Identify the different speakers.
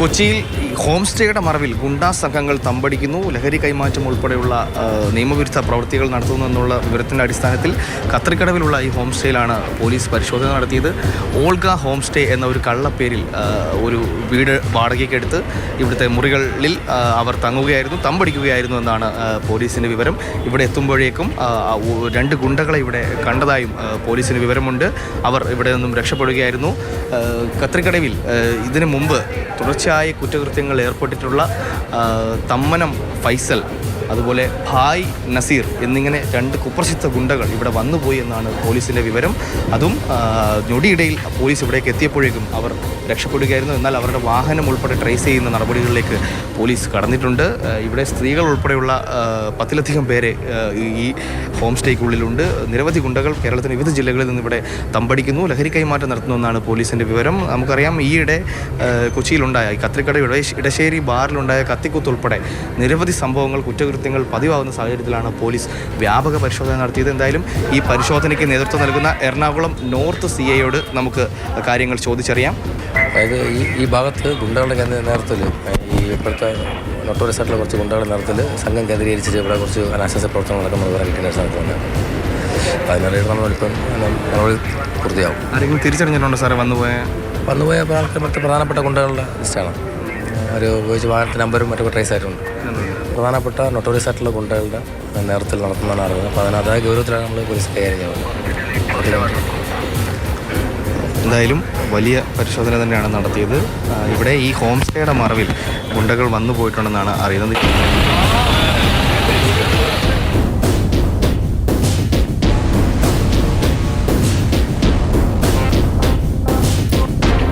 Speaker 1: കൊച്ചിയിൽ ഹോം സ്റ്റേയുടെ മറവിൽ ഗുണ്ടാ സംഘങ്ങൾ തമ്പടിക്കുന്നു. ലഹരി കൈമാറ്റം ഉൾപ്പെടെയുള്ള നിയമവിരുദ്ധ പ്രവൃത്തികൾ നടത്തുന്നു എന്നുള്ള വിവരത്തിന്റെ അടിസ്ഥാനത്തിൽ കത്രിക്കടവിലുള്ള ഈ ഹോം സ്റ്റേയിലാണ് പോലീസ് പരിശോധന നടത്തിയത്. ഓൾഗ ഹോം സ്റ്റേ എന്ന ഒരു കള്ളപ്പേരിൽ ഒരു വീട് വാടകയ്ക്കെടുത്ത് ഇവിടുത്തെ മുറികളിൽ അവർ തങ്ങുകയായിരുന്നു തമ്പടിക്കുകയായിരുന്നു എന്നാണ് പോലീസിന്റെ വിവരം. ഇവിടെ എത്തുമ്പോഴേക്കും രണ്ട് ഗുണ്ടകളെ ഇവിടെ കണ്ടതായും പോലീസിന് വിവരമുണ്ട്. അവർ ഇവിടെ നിന്നും രക്ഷപ്പെടുകയായിരുന്നു. കത്രിക്കടവിൽ ഇതിനു മുമ്പ് തുടർച്ചയായ കുറ്റകൃത്യങ്ങൾ ഏർപ്പെട്ടിട്ടുള്ള തമ്മനം ഫൈസൽ അതുപോലെ ഭായ് നസീർ എന്നിങ്ങനെ രണ്ട് കുപ്രസിദ്ധ ഗുണ്ടകൾ ഇവിടെ വന്നുപോയി എന്നാണ് പോലീസിന്റെ വിവരം. അതും ഞൊടിയിടയിൽ പോലീസ് ഇവിടേക്ക് എത്തിയപ്പോഴേക്കും അവർ രക്ഷപ്പെടുകയായിരുന്നു. എന്നാൽ അവരുടെ വാഹനം ഉൾപ്പെടെ ട്രേസ് ചെയ്യുന്ന നടപടികളിലേക്ക് പോലീസ് കടന്നിട്ടുണ്ട്. ഇവിടെ സ്ത്രീകൾ ഉൾപ്പെടെയുള്ള പത്തിലധികം പേരെ ഈ ഹോം സ്റ്റേക്കുള്ളിലുണ്ട്. നിരവധി ഗുണ്ടകൾ കേരളത്തിന്റെ വിവിധ ജില്ലകളിൽ നിന്ന് ഇവിടെ തമ്പടിക്കുന്നു. ലഹരി കൈമാറ്റം നടത്തുന്നുവെന്നാണ് പോലീസിന്റെ വിവരം. നമുക്കറിയാം ഈയിടെ കൊച്ചിയിലുണ്ടായ കത്രിക്കട ഇടശ്ശേരി- ബാറിലുണ്ടായ കത്തിക്കുത്ത് ഉൾപ്പെടെ നിരവധി സംഭവങ്ങൾ കുറ്റകൃത്യങ്ങൾ പതിവാകുന്ന സാഹചര്യത്തിലാണ് പോലീസ് വ്യാപക പരിശോധന നടത്തിയത്. എന്തായാലും ഈ പരിശോധനയ്ക്ക് നേതൃത്വം നൽകുന്ന എറണാകുളം നോർത്ത് സി ഐയോട് നമുക്ക് കാര്യങ്ങൾ ചോദിച്ചറിയാം.
Speaker 2: അതായത് ഈ ഈ ഭാഗത്ത് ഗുണ്ടകളുടെ കേന്ദ്ര നേതൃത്വത്തിൽ ഈ ഇപ്പോഴത്തെ നൊട്ടോറിയസായിട്ടുള്ള കുറച്ച് ഗുണ്ടകളുടെ നേതൃത്വത്തിൽ സംഘം കേന്ദ്രീകരിച്ചിട്ട് ഇവിടെ കുറച്ച് അനാശ്വാസ പ്രവർത്തനങ്ങൾ നടക്കുന്നത് വിവരം കിട്ടുന്ന സ്ഥലത്തുണ്ട് അപ്പോൾ അതിനിടയിൽ നമ്മളിപ്പം നമ്മൾ പൂർത്തിയാവും.
Speaker 1: ആരെങ്കിലും തിരിച്ചറിഞ്ഞിട്ടുണ്ടോ സാറേ വന്നുപോയ
Speaker 2: വന്നുപോയ ആൾക്കാർ മറ്റ് പ്രധാനപ്പെട്ട ഗുണ്ടകളുടെ ലിസ്റ്റാണ് ഒരു ഉപയോഗിച്ച് വാഹനത്തിന്റെ നമ്പരും മറ്റൊക്കെ ട്രേസ് ആയിട്ടുണ്ട് പ്രധാനപ്പെട്ട നൊട്ടോറിയസ് ആയിട്ടുള്ള ഗുണ്ടകളുടെ നേതൃത്വത്തിൽ നടത്തുന്നതാണ് അറിവ് അപ്പോൾ അതിനതായ ഗൗരവത്തിലാണ് നമ്മൾ പോലീസ് കൈകാര്യം ചെയ്യുന്നത്.
Speaker 1: എന്തായാലും വലിയ പരിശോധന തന്നെയാണ് നടത്തിയത്. ഇവിടെ ഈ ഹോം സ്റ്റേയുടെ മറവിൽ ഗുണ്ടകൾ വന്നു പോയിട്ടുണ്ടെന്നാണ് അറിയുന്നത്.